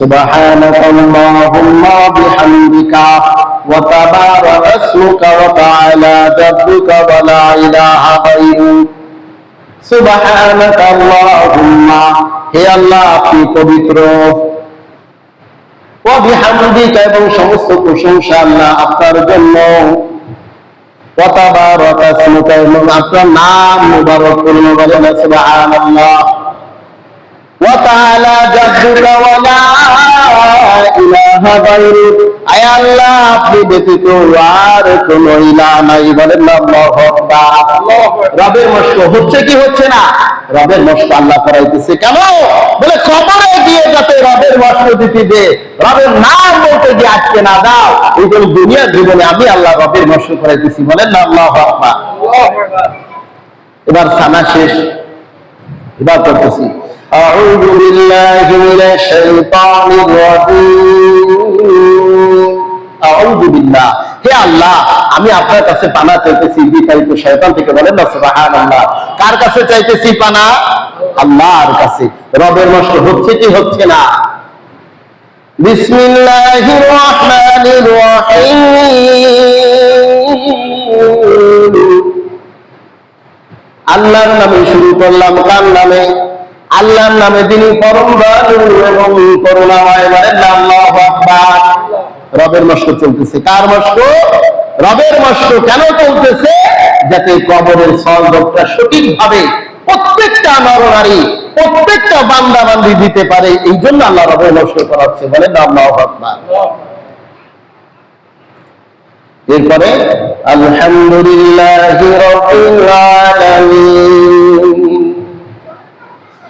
سبحانك اللهم بحمدك وتبارك اسمك وتعالى جدك ولا إله غيرك সুবহানাক আল্লাহুম্মা হে আল্লাহ আপনি পবিত্র ও বিহামদিকা এবং সমস্ত প্রশংসা আল্লাহ আপনার জন্য ওয়াতাবারাকা ইসমুকা এবং আপনার নাম মুবারক করুন বলেন সুবহানাল্লাহ ইলাহা গায়রুক আয় আল্লাহ, আপনি ব্যতীত আর কোন নাই। বলেন রবের মস্ক হচ্ছে কি হচ্ছে না? রবের মস্ক আল্লাহ করাইতেছে কেন? বলে কবরে গিয়ে যাতে রবের মস্ক দিতে দে। রবের নাম বলতে গিয়ে আজকে না দাও। এই জন্য দুনিয়ার জীবনে আমি আল্লাহ রবের মস্ক করাইতেছি বলেন না, আল্লাহ এবার সানা শেষ। এবার করতেছি। أعوذ بالله من الشيطان الرجيم أعوذ بالله হে আল্লাহ আমি আপনার কাছে পানা চাইতেছি বিতাড়িত শয়তান থেকে বলেন না সুবহানাল্লাহ কার কাছে চাইতেছি পানা আল্লাহর কাছে রবের নষ্ট হচ্ছে কি হচ্ছে না বিসমিল্লাহির রহমানির রহিম আল্লাহর নামে শুরু করলাম কার নামে আল্লাহর নামে তিনি পরম দয়ালু এবং করুণাময় বলেন আল্লাহু রবের মস্ক চলতেছে। কার মস্ক রবের মস্ক কেন চলতেছে? যাতে কবরের সহযোগটা সঠিকভাবে প্রত্যেকটা নরনারী, প্রত্যেকটা বান্দা বান্দি দিতে পারে, এই জন্য আল্লাহ রবের মস্ক করাচ্ছে। বলেন আল্লাহু এরপরে, আলহামদুলিল্লাহ আলামিন।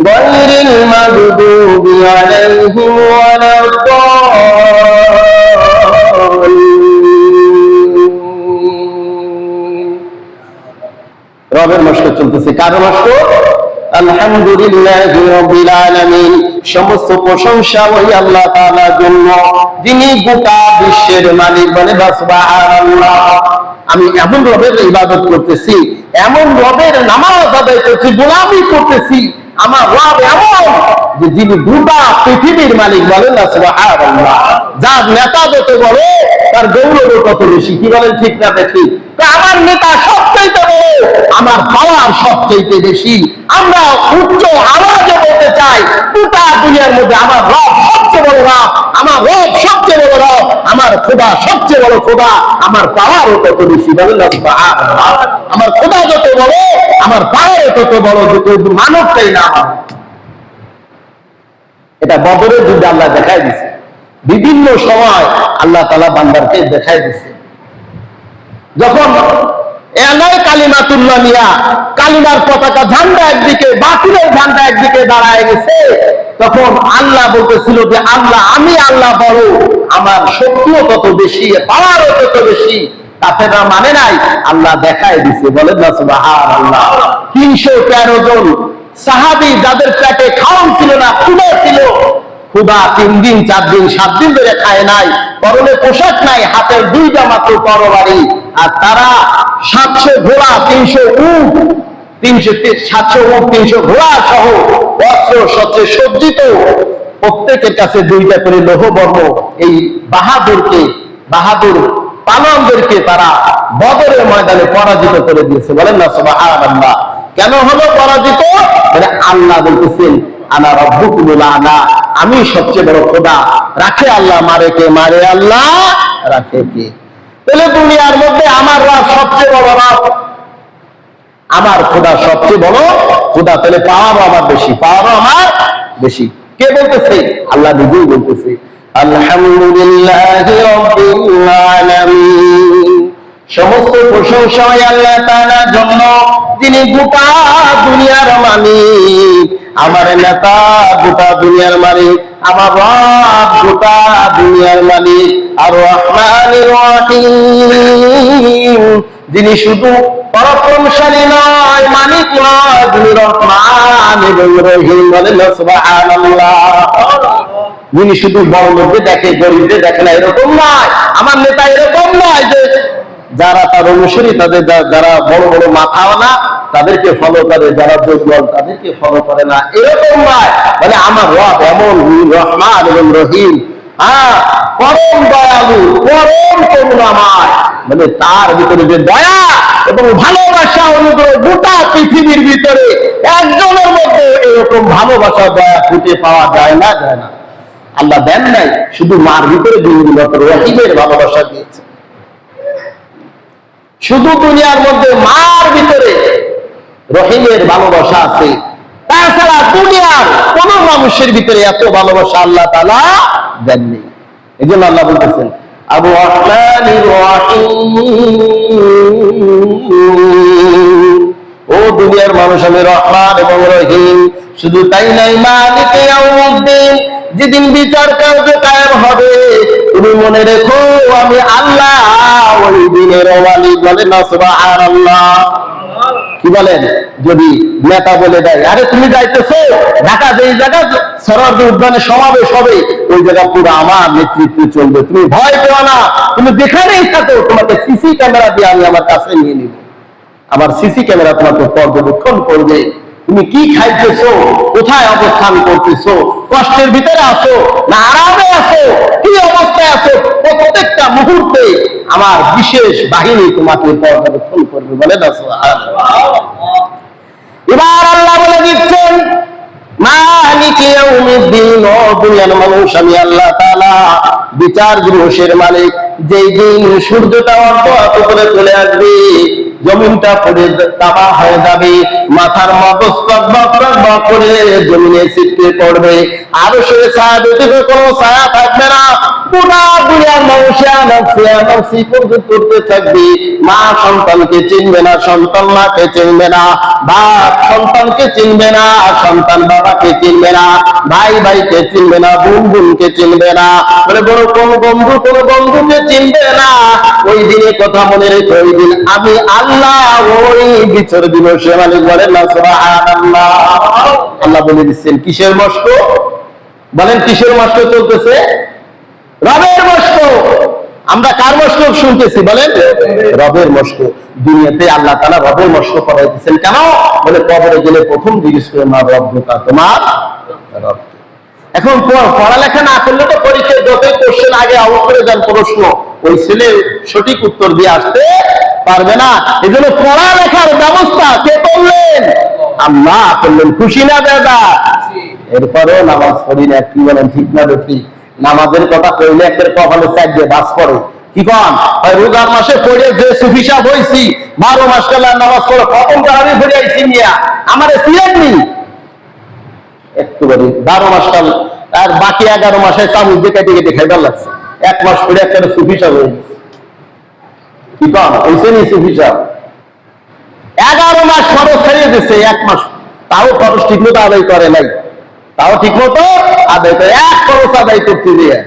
غير المغضوب عليهم ولا الضالين রবের মস্ক চলতেছে কার মস্ক আলহামদুলিল্লাহ রবিল আলামিন সমস্ত প্রশংসা ওই আল্লাহ তাআলার জন্য যিনি গোটা বিশ্বের মালিক বলে সুবহানাল্লাহ আমি এমন রবের ইবাদত করতেছি এমন রবের নামাজ আদায় করছি গোলামি করতেছি আমার রব এমন যে যিনি গোটা পৃথিবীর মালিক বলেন যার নেতা যত বড়, তার গৌরব বেশি। কি বলেন ঠিক না আমার নেতা সবচাইতে বড়, আমার পাওয়ার সবচাইতে বেশি। আমরা উচ্চ আওয়াজে বলতে চাই দুনিয়ার মধ্যে আমার রব সবচেয়ে বড় রব, আমার রব সবচেয়ে বড় রব, আমার খোদা সবচেয়ে বড় খোদা, আমার পাওয়ারও তত বেশি। বলেন। আমার খোদা যত বড়, আমার পাওয়ারও তত বড় যত মানব চাই না আমার। এটা বদরের যুদ্ধে আল্লাহ দেখাই দিছে। বিভিন্ন সময় আল্লাহ তালা বান্দারকে দেখাই দিছে। যখন নিয়া কালিমার পতাকা ঝান্ডা একদিকে, বাতিলের ঝান্ডা একদিকে দাঁড়ায় গেছে, তখন আল্লাহ বলতেছিল যে, আল্লাহ, আমি আল্লাহ বড়, আমার শক্তিও তত বেশি, পাওয়ারও তত বেশি কাফেররা মানে নাই, আল্লাহ দেখায় দিছে বলেন না, সুবহানাল্লাহ। তিনশো তেরো জন সাহাবি যাদের পেটে খাওয়ান ছিল না ক্ষুদা ছিল ক্ষুদা তিন দিন, চার দিন, সাত দিন ধরে খায় নাই, পরনে পোশাক নাই, হাতের দুইটা মাত্র তরবারি, আর তারা সাতশো ঘোড়া, তিনশো উট, তিনশো সাতশো উট, তিনশো ঘোড়া সহ অস্ত্র সচ্চে সজ্জিত, প্রত্যেকের কাছে দুইটা করে লোহবর্ণ, এই বাহাদুরকে, বাহাদুর পালনদেরকে তারা বদরের ময়দানে পরাজিত করে দিয়েছে। বলেন না, সুবহানাল্লাহ। কেন হলো পরাজিত? মানে আল্লাহ বলতেছেন, আনা আমি সবচেয়ে বড় খোদা। রাখে আল্লাহ, মারে কে? মারে আল্লাহ, রাখে কে? তাহলে দুনিয়ার মধ্যে আমার রব সবচেয়ে বড় রব আমার খোদা সবচেয়ে বড় খোদা। তাহলে পাওয়ারও আমার বেশি, পাওয়ারও আমার বেশি। কে বলতেছে? আল্লাহ নিজেই বলতেছে। আলহামদুলিল্লাহ রাব্বিল আলামিন। সমস্ত প্রশংসা আল্লাহ তাআলার জন্য যিনি গোটা দুনিয়ার মালিক, আমার নেতা গোটা দুনিয়ার মালিক, আমার রব গোটা দুনিয়ার মালিক, আর রহমানির রহিম। যিনি শুধু পরাক্রমশালী নয়, মালিক নয়, যিনি রহমান রহিম বলেন সুবহানাল্লাহ। যিনি শুধু বড় লোকদের দেখে গরিবদের দেখে না, এরকম নয়। আমার নেতা এরকম নয় যে যারা তার অনুসারী, তাদের যারা বড় বড় মাথাওয়ালা, তাদেরকে ফলো করে। যারা দুর্বল, তাদেরকে ফলো করে না। এরকম নয়। মানে আমার রব এমন রহমান এবং রহিম। হ্যাঁ পরম দয়ালু, পরম করুণাময় মানে তার ভিতরে যে দয়া এবং ভালোবাসা অনুগ্রহ গোটা পৃথিবীর ভিতরে, একজনের মধ্যে এরকম ভালোবাসা, দয়া খুঁজে পাওয়া যায় না যায় না। আল্লাহ দেন নাই, শুধু মার ভিতরে দিনগুলোতে রহিমের ভালোবাসা দিয়েছে। শুধু দুনিয়ার মধ্যে মার ভিতরে রহিমের ভালোবাসা আছে। তাছাড়া দুনিয়ার কোন মানুষের ভিতরে এত ভালোবাসা আল্লাহ তালা দেননি এই জন্য আল্লাহ বলতেছেন, আবু ও দুনিয়ার মানুষ আমি রহমান এবং রহিম, শুধু তাই নাই মালিকে ইয়াউমিদ্দিন। যেদিন বিচার কার্য কায়েম হবে, তুমি মনে রেখো, আমি আল্লাহ, ওই দিনের মালিক বলে না, সুবহানাল্লাহ। কি বলেন? যদি নেতা বলে দেয়, আরে তুমি যাইতেছো, ঢাকা যেই জায়গা সরার্দি উদ্যানে সমাবেশ হবে, ওই জায়গা পুরো আমার নেতৃত্বে চলবে। তুমি ভয় পেও না, তুমি যেখানেই থাকো তোমাকে সিসি ক্যামেরা দিয়ে আমি আমার কাছে নিয়ে নিব। আমার সিসি ক্যামেরা তোমাকে পর্যবেক্ষণ করবে। তুমি কি খাইতেছো? কোথায় অবস্থান করতেছো? কষ্টের ভিতরে আছো না আরামে আছো? কি অবস্থায় আছো? প্রত্যেকটা মুহূর্তে আমার বিশেষ বাহিনী তোমাকে পর্যবেক্ষণ করবে, বলে এবার আল্লাহ বলে দিচ্ছেন ও মানুষ, আমি আল্লাহ বিচার দিবসের মালিক। যেই দিন সূর্যটা হাত করে চলে আসবে জমিনটা পড়ে তাবা হয়ে যাবে, মাথার করে জমিনে ছিটকে পড়বে। আরও সে ছায়া দিকে কোনো ছায়া থাকবে না। পুরা করতে মা সন্তানকে চিনবে না, সন্তান মাকে চিনবে না, বাপ সন্তানকে চিনবে না, সন্তান বাবাকে চিনবে না, ভাই ভাইকে চিনবে না, বোন বোনকে চিনবে না। বড় কোন বন্ধু, কোন বন্ধুকে চিনবে না। ওই দিনে কথা মনে রেখে ওই দিন আমি আল্লাহ ওই বিচার দিবসে মালিক বলেন না, সুবহানাল্লাহ। আল্লাহ বলে দিচ্ছেন, কিসের মস্ক বলেন, কিসের মস্ক চলতেছে? রবের মস্ক। আমরা কার মস্ক শুনতেছি বলেন? রবের মস্ক। দুনিয়াতে আল্লাহ তালা রবের মস্ক করাইতেছেন কেন? বলে কবরে গেলে প্রথম জিজ্ঞেস করে মা রব ঢোকা তোমার? রব এখন পড়ালেখা না করলে তো পরীক্ষায় যতই কোশ্চেন আগে আউট করে যান প্রশ্ন। ওই ছেলে সঠিক উত্তর দিয়ে আসতে পারবে না। এই জন্য পড়ালেখার ব্যবস্থা কে করলেন? আল্লাহ করলেন। খুশি না দাদা? এরপরেও নামাজ পড়ি না কি বলেন ঠিক না ঠিক? নামাজের কথা কইলে একের কপালে চার দিয়ে বাস পড়ে। কি কন? রোজার মাসে পড়ে যে সুফিসা হইছি, বারো মাস কালা নামাজ পড়ে, খতম আমি পড়ে আইছি নিয়া আমার সিলেট নি। একটু বারো মাস কাল আর বাকি এগারো মাসে চামচ দিয়ে কেটে কেটে খাইবার লাগছে। এক মাস পরে একটা সুফিসা হয়ে কি কন? হইছে নি সুফিসা এগারো মাস খরচ ছেড়ে দিচ্ছে এক মাস। তাও খরচ ঠিক মতো আদায় করে নাই। তাও ঠিক মতো আদায় এক খরচ আদায় করতে দিয়ে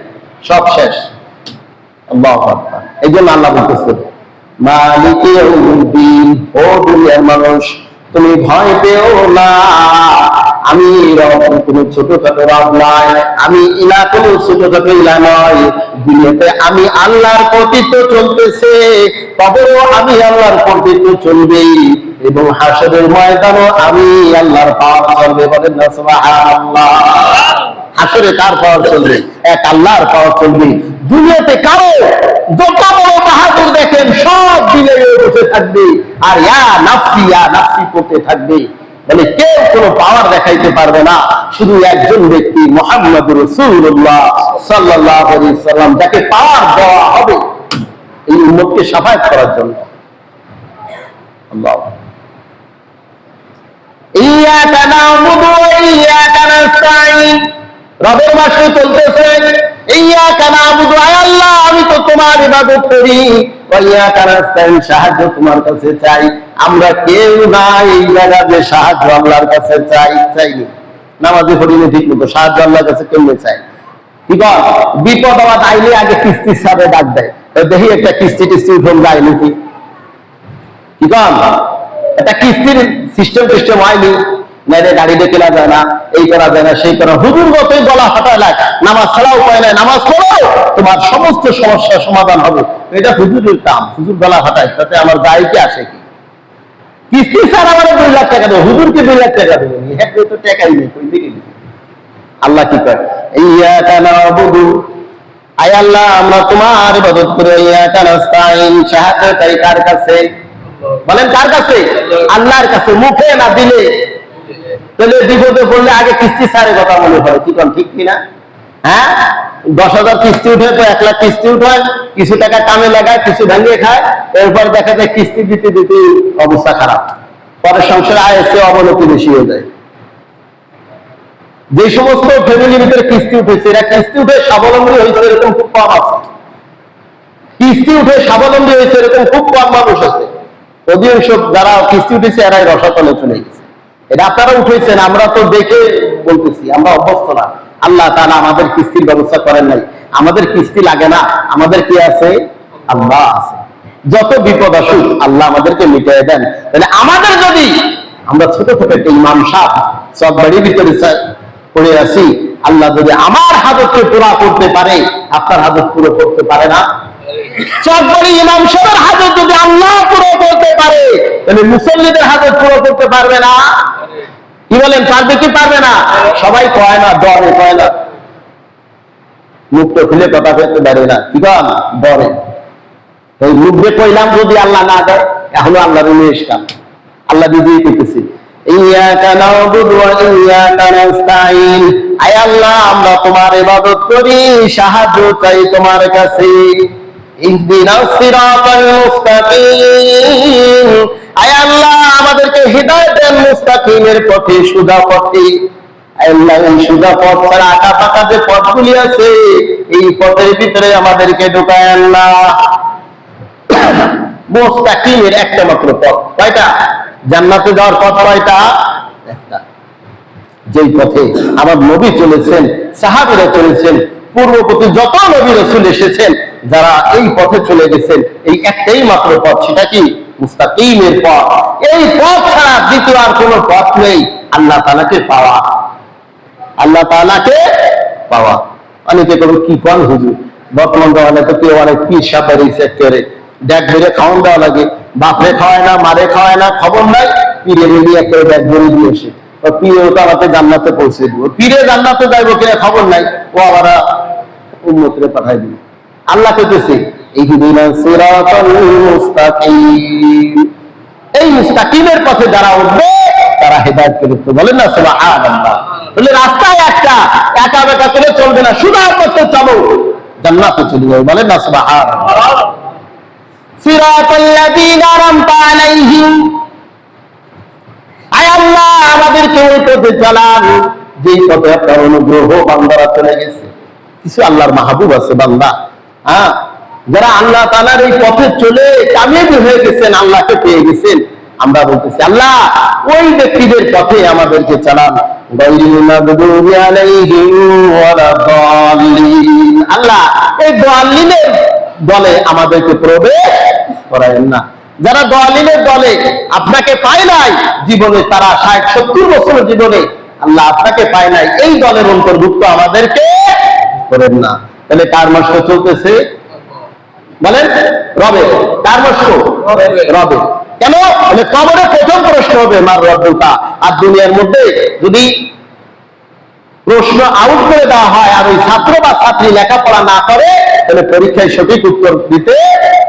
সব শেষ। এই জন্য আল্লাহ বলতেছে মালিক ও দুনিয়ার মানুষ, তুমি ভয় পেও না। আমি রব কোন ছোটখাটো রব নয় আমি ইলা কোন ছোটখাটো ইলা নয়। দুনিয়াতে আমি আল্লাহর কর্তৃত্ব চলতেছে, কবরও আমি আল্লাহর কর্তৃত্ব চলবেই। এবং হাসরের ময়দানও আমি আল্লাহর পাওয়ার চলবে বলেন না, সুবহানাল্লাহ। হাসরে কার পাওয়ার চলবে? এক আল্লাহর পাওয়ার চলবে। দুনিয়াতে কারও যত বড় বাহাদুর দেখেন, সব দিলে বসে থাকবে। আর ইয়া নাফসি ইয়া নাফসি করতে থাকবে। মানে কেউ কোনো পাওয়ার দেখাইতে পারবে না। শুধু একজন ব্যক্তি মোহাম্মদ রসুল্লাহ সাল্লাহ সাল্লাম, যাকে পাওয়ার দেওয়া হবে এই উন্মতকে সাফায়াত করার জন্য। আমি তো তোমার ইবাদত করি। সাহায্য তোমার কাছে চাই। আমরা কেউ না এই সাহায্য আল্লাহর কাছে চাই, চাইনি। নামাজে ঠিক মতো সাহায্য আল্লাহর কাছে কেমনে চাই? বিপদ আবাদ আইলে আগে কিস্তির সাথে ডাক দেয়। দেখি একটা কিস্তি টিস্তি উঠুন যায় নাকি? কি কন একটা কিস্তির সিস্টেম টিস্টেম হয়নি। যায় না, এই করা যায় না, সেই করা। হুজুর গলা লাগ নামাজ নামাজ পড়ো তোমার সমস্ত সমস্যার সমাধান হবে। এটা হুজুরের কাম, হুজুর গলা ফাটায়, তাতে আমার গায়ে কি আসে কি? কিস্তি ছাড়া আমার দুই লাখ টাকা দেবো, হুজুরকে দুই লাখ টাকা হ্যাঁ তো টাকাই আল্লাহ কি করে কার কাছে? বলেন কার কাছে? আল্লাহর কাছে, মুখে না দিলে? তাহলে বিপদে পড়লে আগে কিস্তি সারে কথা মনে হয় কি কোন, ঠিক কিনা? হ্যাঁ? দশ হাজার কিস্তি উঠে তো এক লাখ কিস্তি উঠায়, কিছু টাকা কামে লাগায়, কিছু ভাঙিয়ে খায়, এরপর দেখা যায় কিস্তি দিতে দিতে অবস্থা খারাপ। পরে সংসারে আয় এসে অবনতি বেশি হয়ে যায়। যে সমস্ত ফ্যামিলির ভিতরে কিস্তি উঠেছে, এরা কিস্তি উঠে স্বাবলম্বী হয়েছে এরকম খুব কম আছে। কিস্তি উঠে স্বাবলম্বী হয়েছে এরকম খুব কম মানুষ আছে। অধিকাংশ যারা কিস্তি উঠেছে, এরাই রসাতলে চলে গেছে। এটা আপনারা উঠেছেন, আমরা তো দেখে বলতেছি, আমরা অভ্যস্ত না। আল্লাহ তারা আমাদের কিস্তির ব্যবস্থা করেন নাই। আমাদের কিস্তি লাগে না, আমাদের কি আছে? আল্লাহ আছে। যত বিপদ আসুক, আল্লাহ আমাদেরকে মিটিয়ে দেন। তাহলে আমাদের যদি, আমরা ছোট ছোট একটা ইমাম সাহ সব বাড়ির ভিতরে পড়ে আছি, আল্লাহ যদি আমার হাজতকে পুরা করতে পারে, আপনার হাজত পুরো করতে পারে না। ইমাম সাহেবের হাজত যদি আল্লাহ পুরো করতে পারে, তাহলে মুসল্লিদের হাজত পুরো করতে পারবে না। কি বলেন, পারবে কি পারবে না? সবাই কয় না ডরে কয় না। খুলে কথা বলতে পারে না। কি ডরে এই কইলাম যদি আল্লাহ না দেয় এখনও আল্লাহ নাস্তাইন আয় আল্লাহ, আমরা তোমার ইবাদত করি, সাহায্য চাই তোমার কাছে। ইহদিনাস সিরাতাল মুস্তাকিম। মুস্তাকিমের পথে সুদা পথে। পথ কয়টা? জান্নাতে যাওয়ার পথ একটা। যেই পথে আমার নবী চলেছেন, সাহাবিরা চলেছেন, পূর্ববর্তী যত নবী রসুল এসেছেন যারা এই পথে চলে গেছেন, এই একটাই মাত্র পথ, সেটা কি? মুস্তাকিমের পথ। এই পথ ছাড়া দ্বিতীয় আর কোনো পথ নেই। আল্লাহ তালাকে পাওয়া। আল্লাহ তালাকে পাওয়া। অনেকে করব কি কন হুজুর? বর্তমান জমানায় তো কেউ অনেক পীর সাপের এই সেক্টরে ব্যাগ ভরে খাওয়ান দেওয়া লাগে। বাপরে খাওয়ায় না, মারে খাওয়ায় না, খবর নাই। পীরে রেডি একটা ব্যাগ ভরে দিয়ে এসে। পীরে তো আমাকে জান্নাতে পৌঁছে দিব। পীরে জান্নাতে যাইবো কিনা খবর নাই। ও আবার উন্মতরে পাঠাই দিব। আল্লাহ কেটেছে এই যারা উঠবে রাস্তায় একটা আমাদেরকে ওই পথে চালান, যেই পথে আপনার অনুগ্রহ বান্দারা চলে গেছে। কিছু আল্লাহর মাহবুব আছে বান্দা। হ্যাঁ যারা আল্লাহ তালার এই পথে চলে কামিয়াবি হয়ে গেছেন, আল্লাহকে পেয়ে গেছেন, আমরা বলতেছি, আল্লাহ, ওই ব্যক্তিদের পথে আমাদেরকে চালান। আল্লাহ, এই দাল্লিনের দলে আমাদেরকে প্রবেশ করায়েন না যারা দলিলের দলে আপনাকে পায় নাই জীবনে, তারা ষাট, সত্তর বছর জীবনে, আল্লাহ আপনাকে পায় নাই, এই দলের অন্তর্ভুক্ত আমাদেরকে করেন না তাহলে কার মাস চলতেছে। বলেন রবে কার মাস রবে। কেন? কবরে প্রথম প্রশ্ন হবে মার রব্বুকা আর দুনিয়ার মধ্যে যদি প্রশ্ন আউট করে দেওয়া হয় আর ওই ছাত্র বা ছাত্রী লেখাপড়া না করে, তাহলে পরীক্ষায় সঠিক উত্তর দিতে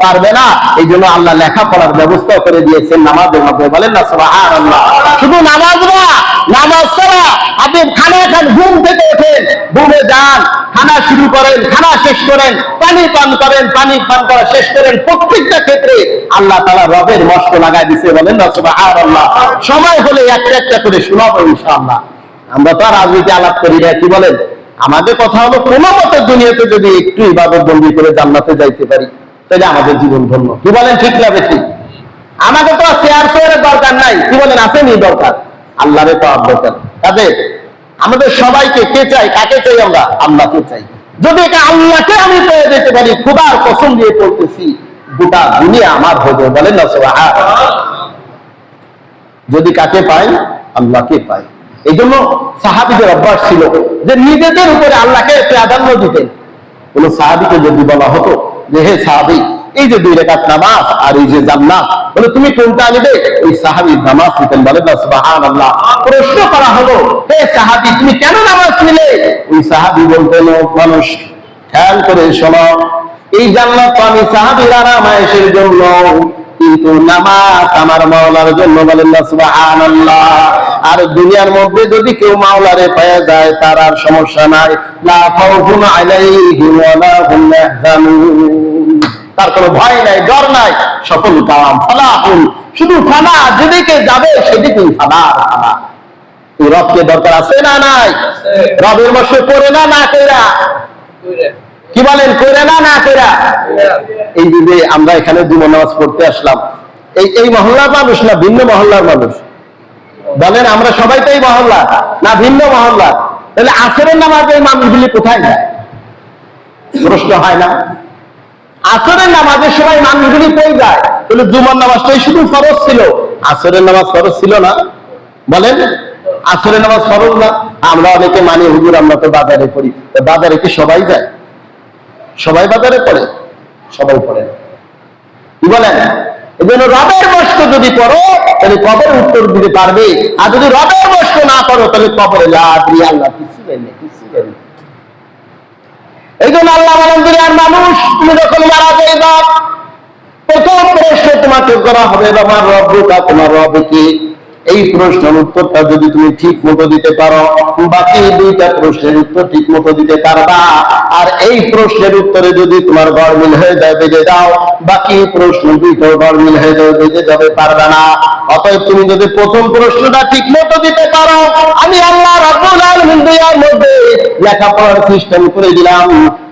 পারবে না। এই জন্য আল্লাহ লেখাপড়ার ব্যবস্থা করে দিয়েছেন নামাজের মধ্যে। বলেন না, সুবহানাল্লাহ। শুধু নামাজ না, নামাজ ছাড়া আপনি খানা খান, ঘুম থেকে ওঠেন, ঘুমে যান, খানা শুরু করেন, খানা শেষ করেন, পানি পান করেন, পানি পান করা শেষ করেন, প্রত্যেকটা ক্ষেত্রে আল্লাহ তালা রবের মস্ত লাগাই দিছে। বলেন না, সুবহানাল্লাহ। সময় হলে একটা একটা করে শোনাবো ইনশাআল্লাহ। আমরা তো রাজনীতি আলাপ করি না, কি বলেন? আমাদের কথা হলো কোনো মতে দুনিয়াতে যদি একটু ইবাদত বন্দি করে জান্নাতে যাইতে পারি, তাহলে আমাদের জীবন ধন্য। কি বলেন ঠিক না বেশি আমাকে তো শেয়ার শেয়ারের দরকার নাই। কি বলেন, আসেনি দরকার? আল্লাহরে পাওয়ার দরকার। কাজে আমাদের সবাইকে কে চাই, কাকে চাই আমরা? আল্লাহকে চাই। যদি এটা আল্লাহকে আমি পেয়ে যেতে পারি, খুদার কসম দিয়ে পড়তেছি গোটা দুনিয়া আমার হবে। বলেন না, সুবহানাল্লাহ। যদি কাকে পাই? আল্লাহকে পাই। এই জন্য সাহাবিদের অভ্যাস ছিল যে নিজেদের উপরে আল্লাহকে প্রাধান্য দিতেন। কোন সাহাবিকে যদি বলা হতো যে, হে সাহাবি, এই যে দুই রেখাত নামাজ আর এই যে জান্নাত, বলে তুমি কোনটা নিবে? ওই সাহাবি নামাজ নিতেন সুবহানাল্লাহ। প্রশ্ন করা হলো, হে সাহাবি, তুমি কেন নামাজ নিলে? ওই সাহাবি বলতেন মানুষ, খেয়াল করে শোনো এই জান্নাত তো আমি সাহাবির আরামায়েশের জন্য, কিন্তু নামাজ আমার মাওলার জন্য বলেন না, সুবহানাল্লাহ। আর দুনিয়ার মধ্যে যদি কেউ মাওলারে পাওয়া যায়, তার আর সমস্যা নাই। লা খাউফুন আলাইহিম ওয়া লা হুম তার কোনো ভয় নাই, ডর নাই। সফল কাম ফালাহুন। শুধু ফালা যেদিকে যাবে, সেদিকেই ফালা রবকে দরকার আছে না নাই? রবের বসে করে না না কইরা? কি বলেন করে না না কইরা? এই যে আমরা এখানে জুমা নামাজ পড়তে আসলাম, এই এই মহল্লার মানুষ না, ভিন্ন মহল্লার মানুষ? বলেন, আমরা সবাই তো এই মহল্লা, না ভিন্ন মহল্লা? তাহলে আসরের নামাজ এই মানুষগুলি কোথায় যায়? প্রশ্ন হয় না। আসরের নামাজের সময় মানুষগুলি কই যায়? তাহলে জুমার নামাজটাই শুধু ফরজ ছিল। আসরের নামাজ ফরজ ছিল না। বলেন, আসরের নামাজ ফরজ না? আমরা অনেকে মানি, হুজুর, আমরা তো বাজারে তো বাজারে কি সবাই যায়? সবাই বাজারে পড়ে, সবাই পড়ে কি বলেন? এই জন্য রবের বস্ত যদি পড়ো, তাহলে কবর উত্তর দিতে পারবে। আর যদি রবের বস্ত না পড়ো, তাহলে কবরে আল্লাহ। এই জন্য আল্লাহ বলেন মানুষ, তুমি যখন মারা যাইবা, প্রথম প্রশ্ন তোমাকে করা হবে আমার রব্বুকা তোমার রব কি? এই প্রশ্নের উত্তরটা যদি তুমি ঠিক মতো দিতে পারো, বাকি দুইটা প্রশ্নের উত্তর ঠিক মতো দিতে পারবা। আর এই প্রশ্নের উত্তরে যদি তোমার গড়মিল হয়ে যায় বেজে যাও বাকি প্রশ্ন দুইটা গড়মিল হয়ে যাবে বেজে যাবে, পারবে না। অতএব তুমি যদি প্রথম প্রশ্নটা ঠিক মতো দিতে পারো, আমি আল্লাহ রাব্বুল আলামিন দুনিয়ার মধ্যে লেখাপড়ার সিস্টেম করে দিলাম,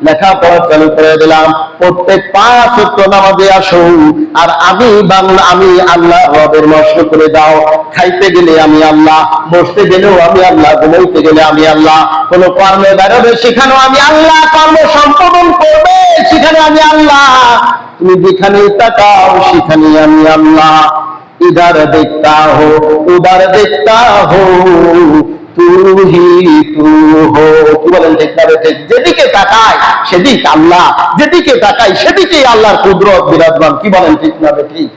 লেখাপড়া চালু করে দিলাম। প্রত্যেক পাঁচ উক্ত নামাজে আসুন, আর আমি বাংলা, আমি আল্লাহ রবের নষ্ট করে দাও। খাইতে গেলে আমি আল্লাহ, বসতে গেলেও আমি আল্লাহ, ঘুমাইতে গেলে আমি আল্লাহ, কোনো কর্মে বেরোবে, সেখানেও আমি আল্লাহ, কর্ম সম্পাদন করবে সেখানে আমি আল্লাহ। তুমি যেখানে তাকাও সেখানে আমি আল্লাহ। ইদার দেখতা হো, উদার দেখতা হো যেদিকে তাকায়, সেদিক আল্লাহ, যেদিকে তাকায়, সেদিকেই আল্লাহর কুদরত বিরাজমান। কি বলেন ঠিক না ঠিক